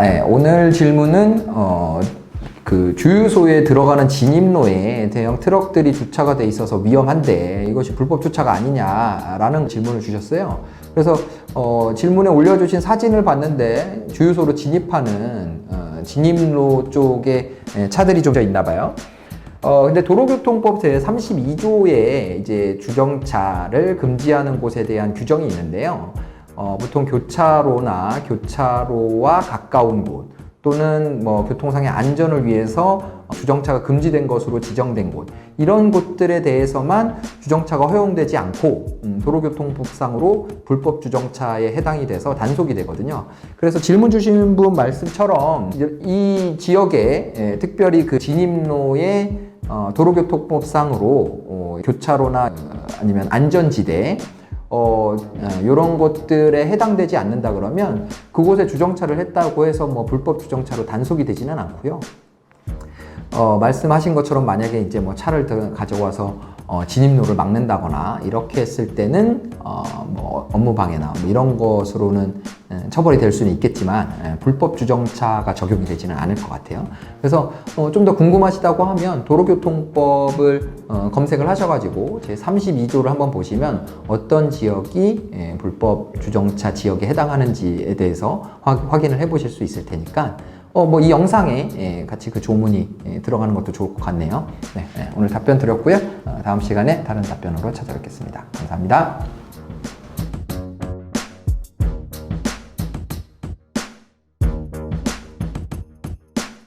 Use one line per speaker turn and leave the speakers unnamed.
네, 오늘 질문은 어, 그 주유소에 들어가는 진입로에 대형 트럭들이 주차가 돼 있어서 위험한데 이것이 불법 주차가 아니냐라는 질문을 주셨어요. 그래서 어, 질문에 올려주신 사진을 봤는데 주유소로 진입하는 어, 진입로 쪽에 예, 차들이 좀 있나 봐요. 어, 근데 도로교통법 제 32조에 이제 주정차를 금지하는 곳에 대한 규정이 있는데요. 어, 보통 교차로나 교차로와 가까운 곳 또는 뭐 교통상의 안전을 위해서 주정차가 금지된 것으로 지정된 곳 이런 곳들에 대해서만 주정차가 허용되지 않고 음, 도로교통법상으로 불법 주정차에 해당이 돼서 단속이 되거든요. 그래서 질문 주신 분 말씀처럼 이 지역에 예, 특별히 그 진입로에 어, 도로교통법상으로 어, 교차로나 어, 아니면 안전지대 어, 이런 것들에 해당되지 않는다 그러면 그곳에 주정차를 했다고 해서 뭐 불법 주정차로 단속이 되지는 않고요. 어, 말씀하신 것처럼 만약에 이제 뭐 차를 더 가져와서 어, 진입로를 막는다거나 이렇게 했을 때는 어, 뭐 업무 방해나 뭐 이런 것으로는 에, 처벌이 될 수는 있겠지만 에, 불법 주정차가 적용이 되지는 않을 것 같아요. 그래서 어, 좀더 궁금하시다고 하면 도로교통법을 어, 검색을 하셔가지고 제 32조를 한번 보시면 어떤 지역이 에, 불법 주정차 지역에 해당하는지에 대해서 확, 확인을 해보실 수 있을 테니까 어, 뭐 이 영상에 예, 같이 그 조문이 예, 들어가는 것도 좋을 것 같네요. 네, 예, 오늘 답변 드렸고요. 어, 다음 시간에 다른 답변으로 찾아뵙겠습니다. 감사합니다.